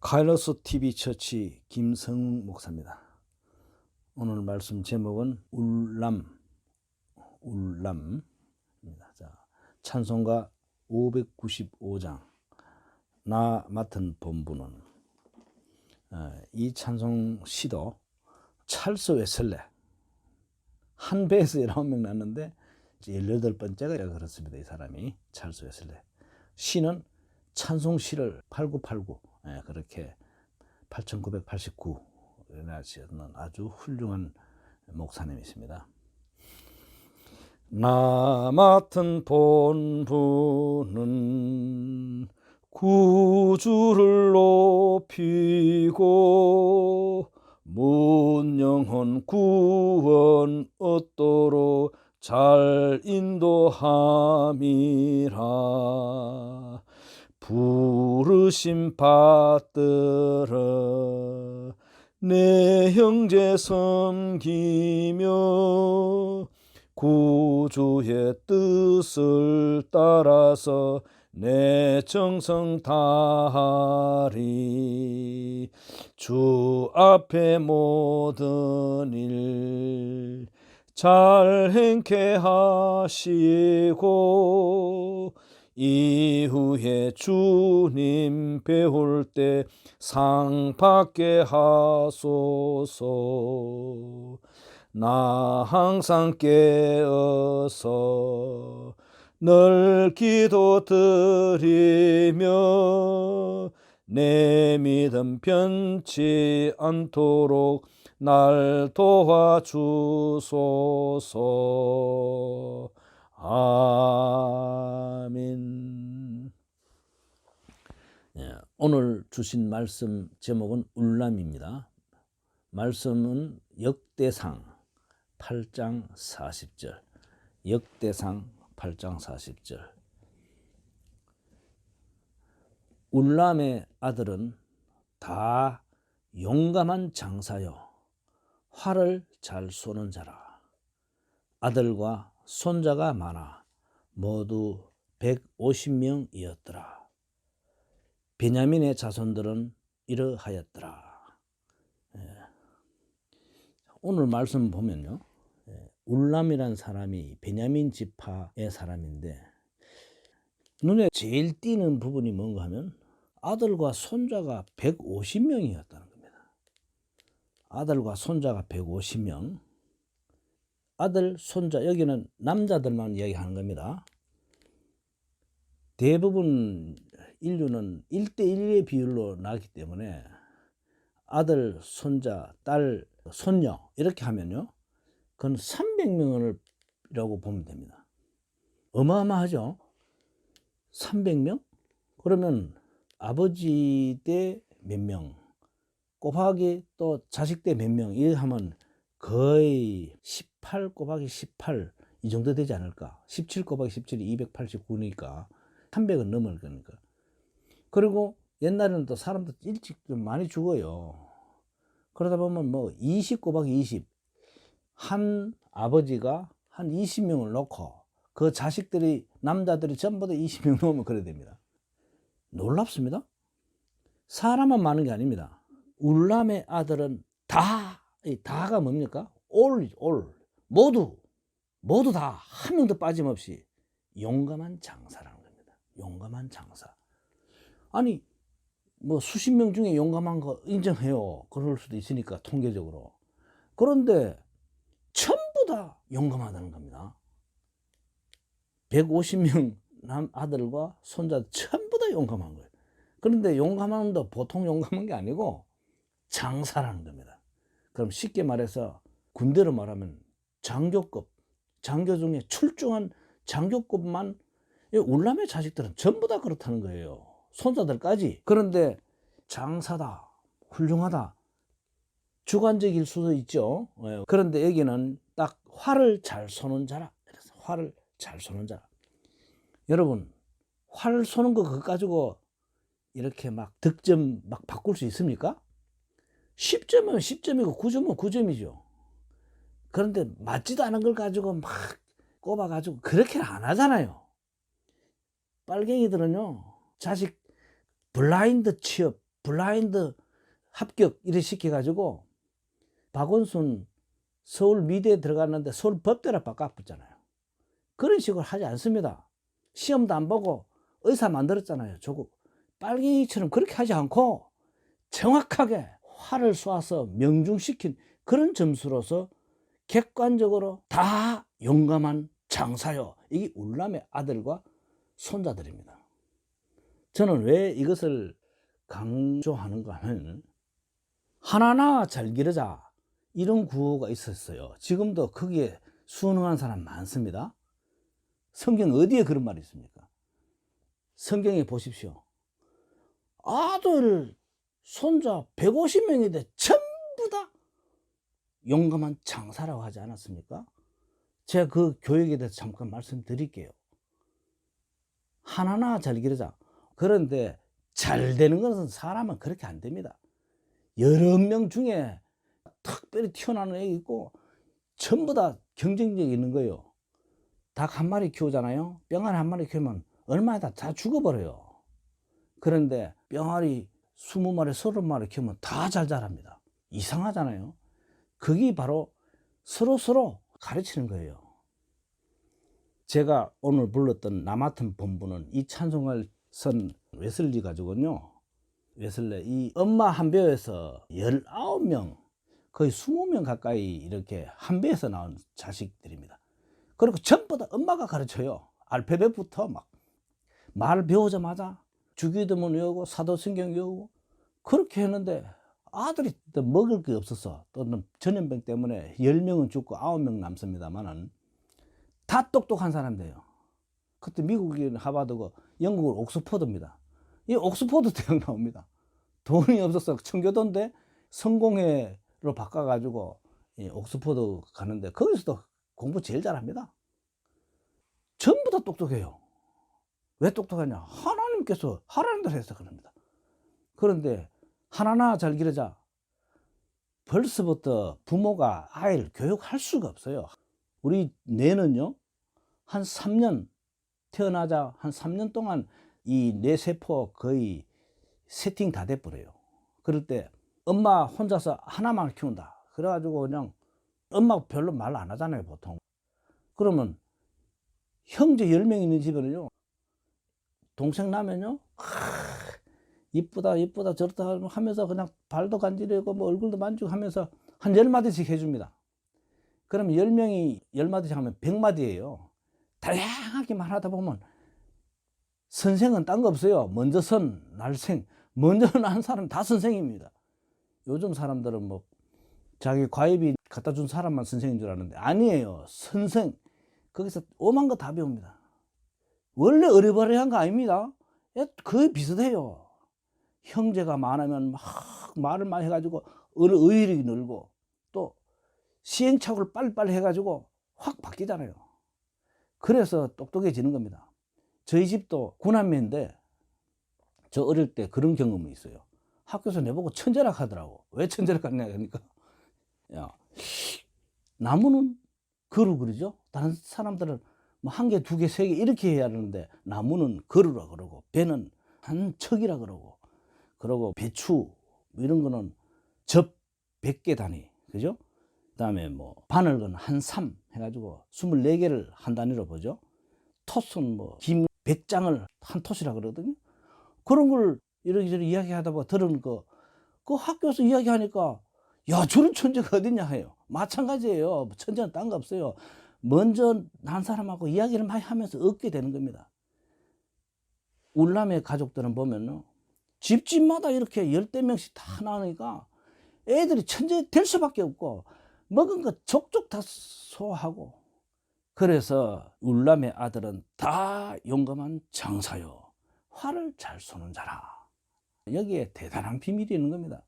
카일러스 TV 처치 김성웅 목사입니다. 오늘 말씀 제목은 울람, 울람입니다. 자, 찬송가 595장 나 맡은 본부는 어, 이 찬송 시도 찰스 웨슬레 한 배에서 19명 났는데 18번째가 그렇습니다. 이 사람이 찰스 웨슬레 시는 찬송시를 8989 예, 그렇게 8989에 나시는 아주 훌륭한 목사님이십니다. 나 맡은 본부는 구주를 높이고 문 영혼 구원 얻도록 잘 인도함이라 부르심 받들어 내 형제 섬기며 구주의 뜻을 따라서 내 정성 다하리. 주 앞에 모든 일 잘 행케 하시고 이후에 주님 배울 때 상 받게 하소서. 나 항상 깨어서 늘 기도 드리며 내 믿음 변치 않도록 날 도와주소서 아멘. 예, 오늘 주신 말씀 제목은 울람입니다. 말씀은 역대상 8장 40절. 역대상 8장 40절. 울람의 아들은 다 용감한 장사요. 활을 잘 쏘는 자라. 아들과 손자가 많아 모두 150명이었더라. 베냐민의 자손들은 이러하였더라. 예. 오늘 말씀 보면요. 예. 울람이란 사람이 베냐민 지파의 사람인데 눈에 제일 띄는 부분이 뭔가 하면 아들과 손자가 150명이었다는 겁니다. 아들과 손자가 150명. 아들, 손자, 여기는 남자들만 이야기하는 겁니다. 대부분 인류는 1대1의 비율로 나기 때문에 아들, 손자, 딸, 손녀 이렇게 하면요. 그건 300명이라고 보면 됩니다. 어마어마하죠? 300명? 그러면 아버지 때 몇 명, 곱하기 또 자식 때 몇 명, 이렇게 하면 거의 18 곱하기 18 이 정도 되지 않을까? 17 곱하기 17이 289니까 300은 넘을 거니까. 그리고 옛날에는 또 사람도 일찍 좀 많이 죽어요. 그러다 보면 뭐 20 곱하기 20. 한 아버지가 한 20명을 놓고 그 자식들이 남자들이 전부 다 20명 넘으면 그래야 됩니다. 놀랍습니다. 사람만 많은 게 아닙니다. 울람의 아들은 다, 이 다가 뭡니까? 올, 올. 모두, 모두 다 한 명도 빠짐없이 용감한 장사라는 겁니다. 용감한 장사. 아니, 뭐 수십 명 중에 용감한 거 인정해요. 그럴 수도 있으니까, 통계적으로. 그런데 전부 다 용감하다는 겁니다. 150명 남 아들과 손자 전부 다 용감한 거예요. 그런데 용감한 도 보통 용감한 게 아니고 장사라는 겁니다. 그럼 쉽게 말해서 군대로 말하면 장교급, 장교 중에 출중한 장교급만 울람의 자식들은 전부 다 그렇다는 거예요. 손자들까지. 그런데 장사다, 훌륭하다, 주관적일 수도 있죠. 예. 그런데 여기는 딱 활을 잘 쏘는 자라. 그래서 활을 잘 쏘는 자라. 여러분, 활 쏘는 거 그거 가지고 이렇게 막 득점 막 바꿀 수 있습니까? 10점은 10점이고 9점은 9점이죠. 그런데 맞지도 않은 걸 가지고 막 꼽아가지고 그렇게는 안 하잖아요. 빨갱이들은요, 자식 블라인드 취업 블라인드 합격 이래 시켜가지고 박원순 서울 미대에 들어갔는데 서울 법대로 바꿔붙잖아요. 그런 식으로 하지 않습니다. 시험도 안 보고 의사 만들었잖아요. 조국 빨갱이처럼 그렇게 하지 않고 정확하게 화를 쏘아서 명중시킨 그런 점수로서 객관적으로 다 용감한 장사요. 이게 울람의 아들과 손자들입니다. 저는 왜 이것을 강조하는가 하면 하나나 잘 기르자 이런 구호가 있었어요. 지금도 거기에 순응한 사람 많습니다. 성경 어디에 그런 말이 있습니까? 성경에 보십시오. 아들, 손자 150명인데 전부 다 용감한 장사라고 하지 않았습니까? 제가 그 교육에 대해서 잠깐 말씀드릴게요. 하나나 잘 기르자. 그런데 잘 되는 것은 사람은 그렇게 안 됩니다. 여러 명 중에 특별히 튀어나오는 애가 있고 전부 다 경쟁력이 있는 거예요. 닭 한 마리 키우잖아요. 병아리 한 마리 키우면 얼마에다 다 죽어버려요. 그런데 병아리 20마리, 30마리 키우면 다 잘 자랍니다. 이상하잖아요. 그게 바로 서로 서로 가르치는 거예요. 제가 오늘 불렀던 나 맡은 본부는 이 찬송을 선 웨슬리 가지고는요. 웨슬레 이 엄마 한 배에서 19명 거의 20명 가까이 이렇게 한 배에서 나온 자식들입니다. 그리고 전부 다 엄마가 가르쳐요. 알파벳부터 막 말 배우자마자 주기도문 외우고 사도성경 외우고 그렇게 했는데 아들이 또 먹을 게 없어서 또는 전염병 때문에 10명은 죽고 9명 남습니다만은 다 똑똑한 사람들이에요. 그때 미국인 하버드고 영국은 옥스퍼드입니다. 이 옥스퍼드 대학 나옵니다. 돈이 없어서 청교도인데 성공회로 바꿔가지고 이 옥스퍼드 가는데 거기서도 공부 제일 잘합니다. 전부 다 똑똑해요. 왜 똑똑하냐? 하나 님께서 하라는 대로 해서 그럽니다. 그런데 하나나 잘 기르자. 벌써부터 부모가 아이를 교육할 수가 없어요. 우리 뇌는요, 한 3년, 태어나자 한 3년 동안 이 뇌세포 거의 세팅 다 돼버려요. 그럴 때 엄마 혼자서 하나만 키운다. 그래가지고 그냥 엄마 별로 말 안 하잖아요, 보통. 그러면 형제 10명 있는 집에는요, 동생 나면요, 아, 이쁘다, 이쁘다, 저렇다 하면서 그냥 발도 간지르고 뭐 얼굴도 만지고 하면서 한 10마디씩 해줍니다. 그럼 10명이 10마디씩 하면 100마디예요. 다양하게 말하다 보면 선생은 딴 거 없어요. 먼저 선, 날생. 먼저 난 사람 다 선생입니다. 요즘 사람들은 뭐 자기 과외비 갖다 준 사람만 선생인 줄 아는데 아니에요. 선생. 거기서 오만 거 다 배웁니다. 원래 어리버리한 거 아닙니다. 예, 거의 비슷해요. 형제가 많으면 막 말을 많이 해가지고 의욕이 늘고 또 시행착오를 빨리빨리 해가지고 확 바뀌잖아요. 그래서 똑똑해지는 겁니다. 저희 집도 구남매인데 저 어릴 때 그런 경험이 있어요. 학교에서 내보고 천재락 하더라고. 왜 천재락 하냐 하니까 야 나무는 거루 그러죠. 다른 사람들은 뭐 한 개, 두 개, 세 개 이렇게 해야 하는데 나무는 거루라 그러고 배는 한 척이라 그러고 그러고 배추 뭐 이런 거는 접 100개 단위. 그죠? 그다음에 뭐 바늘은 한 3 해가지고 24개를 한 단위로 보죠. 톳은 뭐김 100장을 한 톳이라 그러거든요. 그런 걸 이렇게저렇게 이야기하다 보면 들은 거, 그 학교에서 이야기하니까 야 저런 천재가 어딨냐 해요. 마찬가지예요. 천재는 딴 거 없어요. 먼저 난 사람하고 이야기를 많이 하면서 얻게 되는 겁니다. 울람의 가족들은 보면요. 집집마다 이렇게 열대 명씩 다 나오니까 애들이 천재 될 수밖에 없고 먹은 거 족족 다 소화하고 그래서 울람의 아들은 다 용감한 장사요. 화를 잘 쏘는 자라. 여기에 대단한 비밀이 있는 겁니다.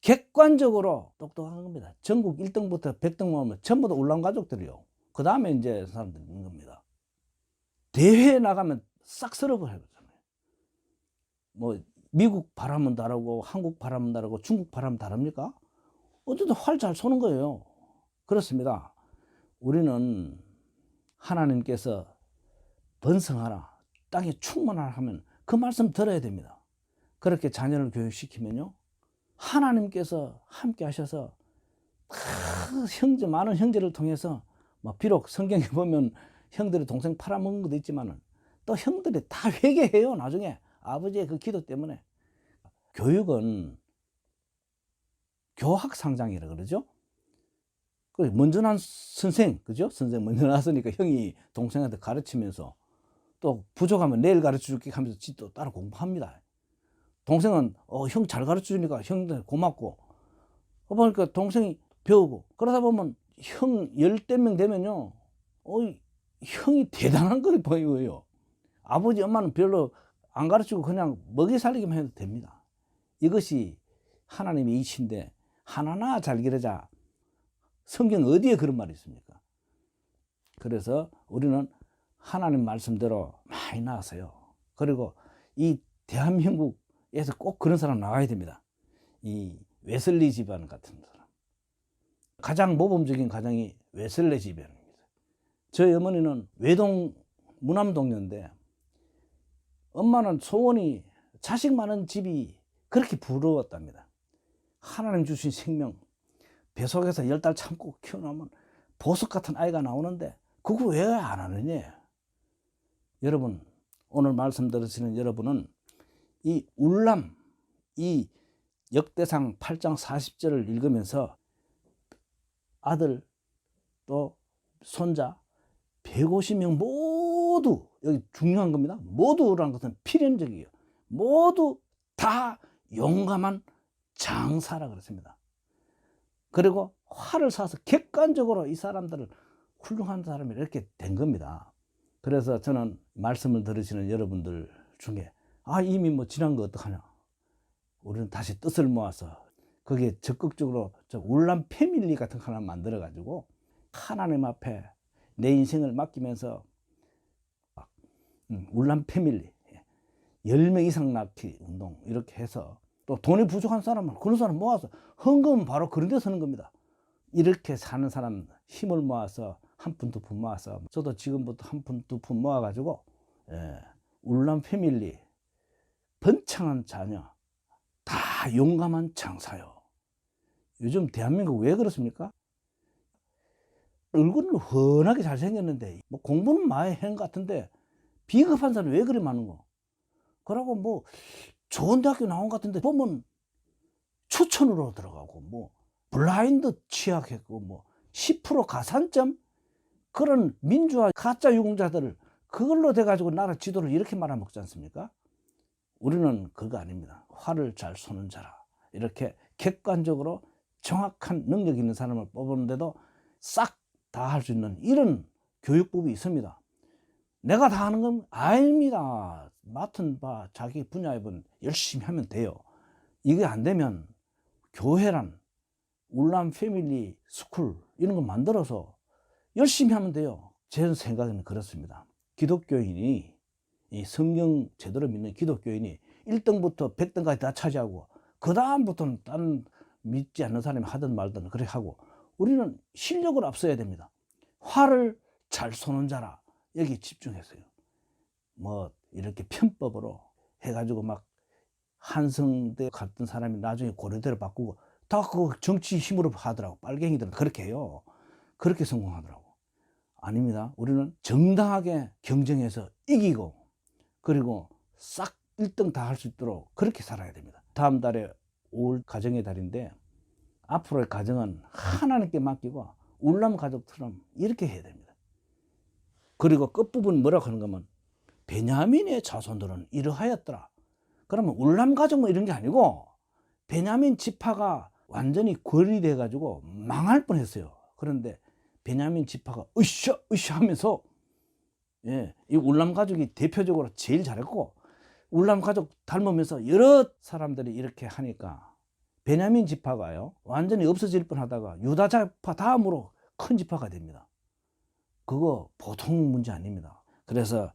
객관적으로 똑똑한 겁니다. 전국 1등부터 100등 모으면 전부 다 울람 가족들이요. 그 다음에 이제 사람들이 있는 겁니다. 대회에 나가면 싹 쓸어버려요. 뭐, 미국 바람은 다르고, 한국 바람은 다르고, 중국 바람은 다릅니까? 어쨌든 활 잘 쏘는 거예요. 그렇습니다. 우리는 하나님께서 번성하라, 땅에 충만하라 하면 그 말씀 들어야 됩니다. 그렇게 자녀를 교육시키면요. 하나님께서 함께 하셔서 그 형제 많은 형제를 통해서 뭐 비록 성경에 보면 형들이 동생 팔아먹은 것도 있지만은 또 형들이 다 회개해요 나중에 아버지의 그 기도 때문에 교육은 교학 상장이라 그러죠. 그 먼저 난 선생 그죠? 선생 먼저 나왔으니까 형이 동생한테 가르치면서 또 부족하면 내일 가르쳐 줄게 하면서 지도 따로 공부합니다. 동생은 어, 형 잘 가르쳐 주니까 형들 고맙고 어, 보니까 동생이 배우고 그러다 보면 형 열대 명 되면요 어, 형이 대단한 걸 보여요. 아버지 엄마는 별로 안 가르치고 그냥 먹이 살리기만 해도 됩니다. 이것이 하나님의 이치인데 하나나 잘 기르자. 성경 어디에 그런 말이 있습니까? 그래서 우리는 하나님 말씀대로 많이 나왔어요. 그리고 이 대한민국에서 꼭 그런 사람 나와야 됩니다. 이 웨슬리 집안 같은 사람 가장 모범적인 가정이 웨슬리 집안입니다. 저희 어머니는 외동 무남동녀인데 엄마는 소원이 자식 많은 집이 그렇게 부러웠답니다. 하나님 주신 생명 뱃속에서 열 달 참고 키워놓으면 보석 같은 아이가 나오는데 그거 왜 안 하느냐? 여러분 오늘 말씀 들으시는 여러분은 이 울람 이 역대상 8장 40절을 읽으면서 아들 또 손자 150명 모두 여기 중요한 겁니다. 모두라는 것은 필연적이에요. 모두 다 용감한 장사라 그랬습니다. 그리고 활을 쏴서 객관적으로 이 사람들을 훌륭한 사람이 이렇게 된 겁니다. 그래서 저는 말씀을 들으시는 여러분들 중에 아 이미 뭐 지난 거 어떡하냐 우리는 다시 뜻을 모아서 거기에 적극적으로 저 울람 패밀리 같은 거 하나 만들어 가지고 하나님 앞에 내 인생을 맡기면서 음, 울람 패밀리 10명 이상 낳기 운동 이렇게 해서 또 돈이 부족한 사람은 그런 사람 모아서 헌금은 바로 그런 데 서는 겁니다. 이렇게 사는 사람 힘을 모아서 한 푼 두 푼 모아서 저도 지금부터 한 푼 두 푼 모아 가지고 예, 울람 패밀리 번창한 자녀 다 용감한 장사요. 요즘 대한민국 왜 그렇습니까? 얼굴은 훤하게 잘생겼는데 뭐 공부는 많이 한 것 같은데 비겁한 사람이 왜 그리 많은 거? 그러고 뭐 좋은 대학교 나온 것 같은데 보면 추천으로 들어가고 뭐 블라인드 취약했고 뭐 10% 가산점 그런 민주화 가짜 유공자들을 그걸로 돼가지고 나라 지도를 이렇게 말아먹지 않습니까? 우리는 그거 아닙니다. 화를 잘 쏘는 자라. 이렇게 객관적으로 정확한 능력 있는 사람을 뽑았는데도 싹 다 할 수 있는 이런 교육법이 있습니다. 내가 다 하는 건 아닙니다. 맡은 바 자기 분야의 분 열심히 하면 돼요. 이게 안 되면 교회란 울람 패밀리 스쿨 이런 거 만들어서 열심히 하면 돼요. 제 생각에는 그렇습니다. 기독교인이 이 성경 제대로 믿는 기독교인이 1등부터 100등까지 다 차지하고 그 다음부터는 다른 믿지 않는 사람이 하든 말든 그렇게 하고 우리는 실력을 앞서야 됩니다. 화를 잘 쏘는 자라 여기 집중했어요. 뭐 이렇게 편법으로 해가지고 막 한성대 갔던 사람이 나중에 고려대로 바꾸고 다 그 정치 힘으로 하더라고. 빨갱이들은 그렇게 해요. 그렇게 성공하더라고. 아닙니다. 우리는 정당하게 경쟁해서 이기고 그리고 싹 1등 다 할 수 있도록 그렇게 살아야 됩니다. 다음 달에 올 가정의 달인데 앞으로의 가정은 하나님께 맡기고 울람 가족처럼 이렇게 해야 됩니다. 그리고 끝부분 뭐라고 하는 거면 베냐민의 자손들은 이러하였더라. 그러면 울람 가족 뭐 이런 게 아니고 베냐민 지파가 완전히 거리돼 가지고 망할 뻔했어요. 그런데 베냐민 지파가 으쌰 으쌰 하면서 예, 이 울람 가족이 대표적으로 제일 잘했고 울람 가족 닮으면서 여러 사람들이 이렇게 하니까 베냐민 지파가요 완전히 없어질 뻔하다가 유다 지파 다음으로 큰 지파가 됩니다. 그거 보통 문제 아닙니다. 그래서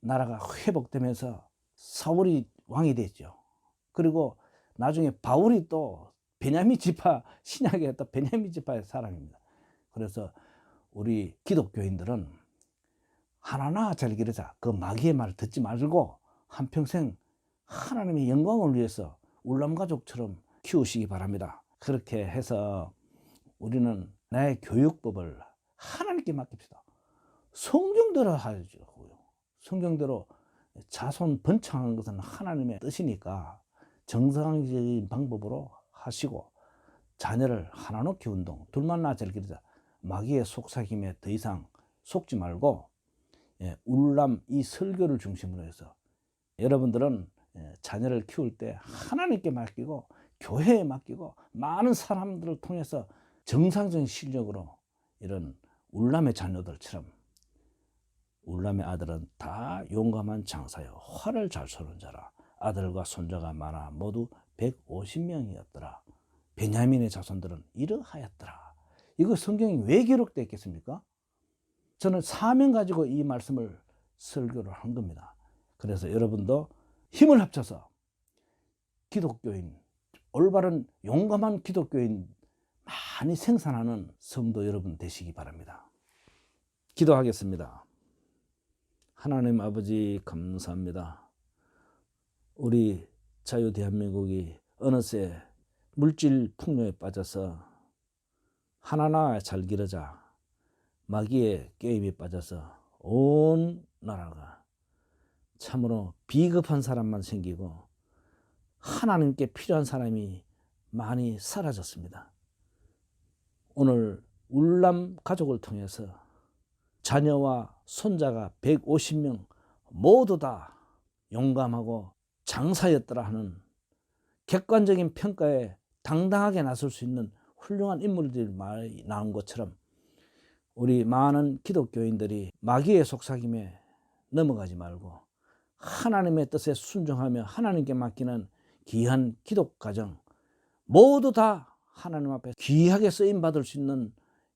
나라가 회복되면서 사울이 왕이 됐죠. 그리고 나중에 바울이 또 베냐민 지파 신약에 또 베냐민 지파의 사람입니다. 그래서 우리 기독교인들은 하나나 잘 기르자 그 마귀의 말을 듣지 말고 한평생 하나님의 영광을 위해서 울람 가족처럼 키우시기 바랍니다. 그렇게 해서 우리는 나의 교육법을 하나님께 맡깁시다. 성경대로 하자고요. 성경대로 자손 번창하는 것은 하나님의 뜻이니까 정상적인 방법으로 하시고 자녀를 하나 놓기 운동 둘만 잘 기르자 마귀의 속삭임에 더 이상 속지 말고 예, 울람 이 설교를 중심으로 해서 여러분들은 예, 자녀를 키울 때 하나님께 맡기고 교회에 맡기고 많은 사람들을 통해서 정상적인 실력으로 이런 울람의 자녀들처럼 울람의 아들은 다 용감한 장사요 활을 잘 쏘는 자라 아들과 손자가 많아 모두 150명이었더라 베냐민의 자손들은 이러하였더라 이거 성경이 왜 기록되어 있겠습니까? 저는 사명 가지고 이 말씀을 설교를 한 겁니다. 그래서 여러분도 힘을 합쳐서 기독교인, 올바른 용감한 기독교인 많이 생산하는 성도 여러분 되시기 바랍니다. 기도하겠습니다. 하나님 아버지 감사합니다. 우리 자유 대한민국이 어느새 물질 풍요에 빠져서 하나나 잘 기르자 마귀의 게임에 빠져서 온 나라가 참으로 비겁한 사람만 생기고 하나님께 필요한 사람이 많이 사라졌습니다. 오늘 울람 가족을 통해서 자녀와 손자가 150명 모두 다 용감하고 장사였더라 하는 객관적인 평가에 당당하게 나설 수 있는 훌륭한 인물들이 많이 나온 것처럼 우리 많은 기독교인들이 마귀의 속삭임에 넘어가지 말고 하나님의 뜻에 순종하며 하나님께 맡기는 귀한 기독 가정 모두 다 하나님 앞에 귀하게 쓰임 받을 수 있는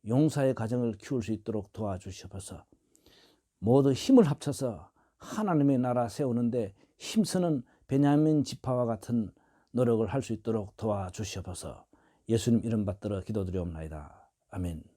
용사의 가정을 키울 수 있도록 도와주시옵소서. 모두 힘을 합쳐서 하나님의 나라 세우는데 힘쓰는 베냐민 지파와 같은 노력을 할 수 있도록 도와주시옵소서. 예수님 이름 받들어 기도드리옵나이다. 아멘.